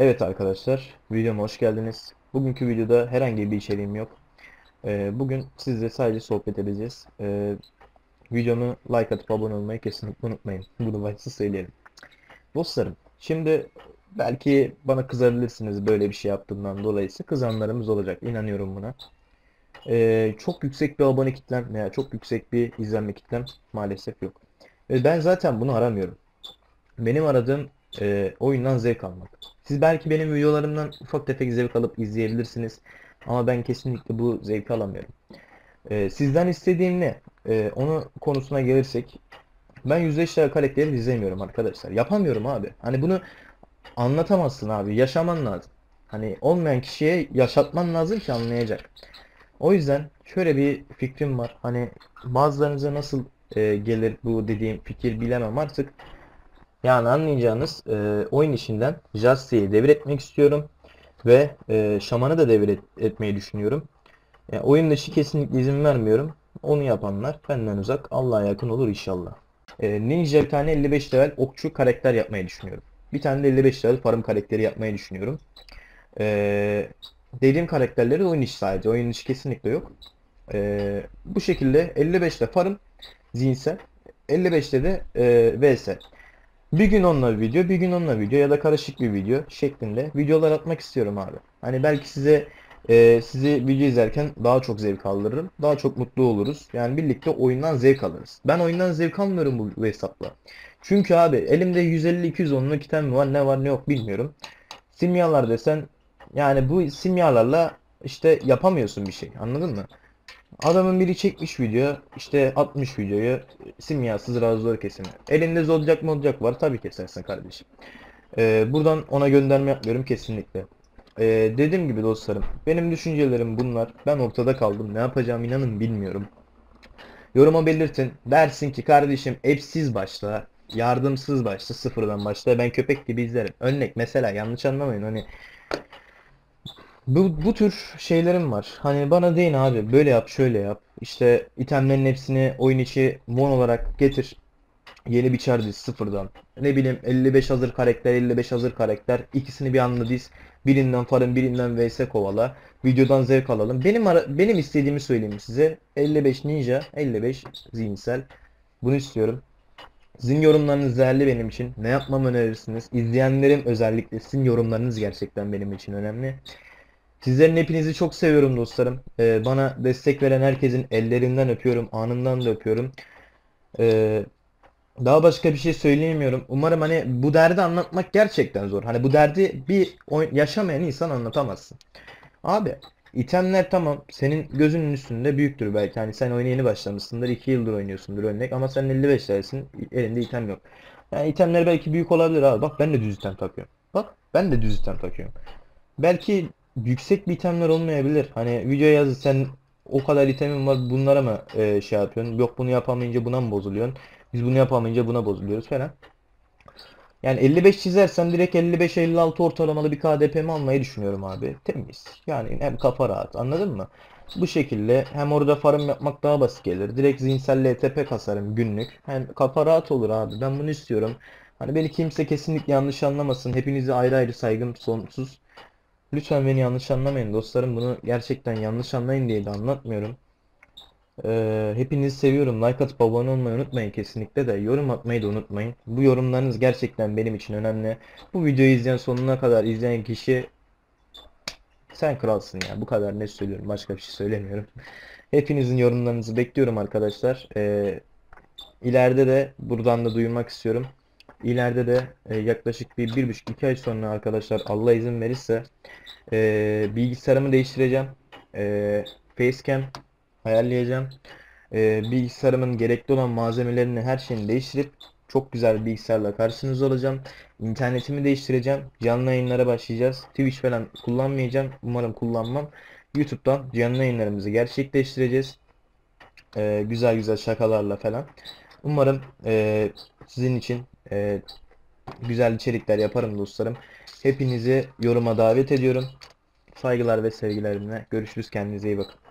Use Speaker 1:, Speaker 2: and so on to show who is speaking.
Speaker 1: Evet arkadaşlar, videoma hoş geldiniz. Bugünkü videoda herhangi bir içeriğim yok. Ee, bugün sizle sadece sohbet edeceğiz. Ee, videomu like atıp abone olmayı kesinlikle unutmayın. Bunu başta söyleyelim. Dostlarım, şimdi belki bana kızabilirsiniz böyle bir şey yaptığımdan dolayısı. Kızanlarımız olacak, inanıyorum buna. Ee, çok yüksek bir abone kitlem veya çok yüksek bir izlenme kitlem maalesef yok. Ve ben zaten bunu aramıyorum. Benim aradığım e, oyundan zevk almak. Siz belki benim videolarımdan ufak tefek zevk alıp izleyebilirsiniz. Ama ben kesinlikle bu zevki alamıyorum. E, sizden istediğim ne? E, onu konusuna gelirsek ben yüzleştiren karakteri dizemiyorum arkadaşlar. Yapamıyorum abi. Hani bunu anlatamazsın abi. Yaşaman lazım. Hani olmayan kişiye yaşatman lazım ki anlayacak. O yüzden şöyle bir fikrim var. Hani bazılarınıza nasıl e, gelir bu dediğim fikir bilemem artık. Yani anlayacağınız e, oyun işinden Jasty'yi devretmek istiyorum ve e, Şaman'ı da devret etmeyi düşünüyorum. Yani oyun dışı kesinlikle izin vermiyorum. Onu yapanlar benden uzak, Allah'a yakın olur inşallah. E, Ninja bir tane 55 level okçu karakter yapmayı düşünüyorum. Bir tane de 55 level farm karakteri yapmayı düşünüyorum. E, dediğim karakterleri oyun işi sadece. Oyun dışı kesinlikle yok. E, bu şekilde 55'te farm zihinsel, 55'te de e, vs. Bir gün onunla video, bir gün onunla video ya da karışık bir video şeklinde videolar atmak istiyorum abi. Hani belki size e, sizi video izlerken daha çok zevk aldırırım. Daha çok mutlu oluruz. Yani birlikte oyundan zevk alırız. Ben oyundan zevk almıyorum bu, bu hesapla. Çünkü abi elimde 150-200 onluk item var ne var ne yok bilmiyorum. Simyalar desen yani bu simyalarla işte yapamıyorsun bir şey anladın mı? Adamın biri çekmiş video, işte atmış videoyu, simyasız razor kesimi. Elinde zodyak modyak var, tabii kesersin kardeşim. Ee, buradan ona gönderme yapmıyorum kesinlikle. Ee, dediğim gibi dostlarım, benim düşüncelerim bunlar. Ben ortada kaldım, ne yapacağım inanın bilmiyorum. Yoruma belirtin, dersin ki kardeşim app'siz başla, yardımsız başla, sıfırdan başla, ben köpek gibi izlerim. Örnek mesela yanlış anlamayın hani bu, bu tür şeylerim var. Hani bana deyin abi böyle yap şöyle yap. İşte itemlerin hepsini oyun içi mon olarak getir. Yeni bir char diz sıfırdan. Ne bileyim 55 hazır karakter 55 hazır karakter. İkisini bir anda diz. Birinden farın birinden vs kovala. Videodan zevk alalım. Benim ara, benim istediğimi söyleyeyim size. 55 ninja 55 zihinsel. Bunu istiyorum. Sizin yorumlarınız değerli benim için. Ne yapmamı önerirsiniz? İzleyenlerim özellikle sizin yorumlarınız gerçekten benim için önemli. Sizlerin hepinizi çok seviyorum dostlarım. Ee, bana destek veren herkesin ellerinden öpüyorum, anından da öpüyorum. Ee, daha başka bir şey söyleyemiyorum. Umarım hani bu derdi anlatmak gerçekten zor. Hani bu derdi bir yaşamayan insan anlatamazsın. Abi, itemler tamam senin gözünün üstünde büyüktür belki. Hani sen oyuna yeni başlamışsındır, 2 yıldır oynuyorsundur örnek ama sen 55 lirasın, elinde item yok. Yani itemler belki büyük olabilir abi. Bak ben de düz item takıyorum. Bak ben de düz item takıyorum. Belki yüksek bir itemler olmayabilir. Hani videoya yaz sen o kadar itemin var bunlara mı e, şey yapıyorsun? Yok bunu yapamayınca buna mı bozuluyorsun? Biz bunu yapamayınca buna bozuluyoruz falan. Yani 55 çizersem direkt 55-56 ortalamalı bir KDP'mi almayı düşünüyorum abi. Temiz. Yani hem kafa rahat. Anladın mı? Bu şekilde hem orada farm yapmak daha basit gelir. Direkt zihinsel LTP kasarım günlük. Hem kafa rahat olur abi. Ben bunu istiyorum. Hani beni kimse kesinlikle yanlış anlamasın. Hepinize ayrı ayrı saygım sonsuz. Lütfen beni yanlış anlamayın dostlarım. Bunu gerçekten yanlış anlayın diye de anlatmıyorum. Ee, hepinizi seviyorum. Like atıp abone olmayı unutmayın kesinlikle de. Yorum atmayı da unutmayın. Bu yorumlarınız gerçekten benim için önemli. Bu videoyu izleyen sonuna kadar izleyen kişi sen kralsın ya. Bu kadar ne söylüyorum. Başka bir şey söylemiyorum. Hepinizin yorumlarınızı bekliyorum arkadaşlar. Ee, ileride de buradan da duyurmak istiyorum. İleride de e, yaklaşık bir, bir buçuk iki ay sonra arkadaşlar Allah izin verirse e, bilgisayarımı değiştireceğim. E, Facecam ayarlayacağım. E, bilgisayarımın gerekli olan malzemelerini her şeyini değiştirip çok güzel bir bilgisayarla karşınızda olacağım. İnternetimi değiştireceğim. Canlı yayınlara başlayacağız. Twitch falan kullanmayacağım. Umarım kullanmam. YouTube'dan canlı yayınlarımızı gerçekleştireceğiz. E, güzel güzel şakalarla falan. Umarım e, sizin için e, güzel içerikler yaparım dostlarım. Hepinizi yoruma davet ediyorum. Saygılar ve sevgilerimle. Görüşürüz. Kendinize iyi bakın.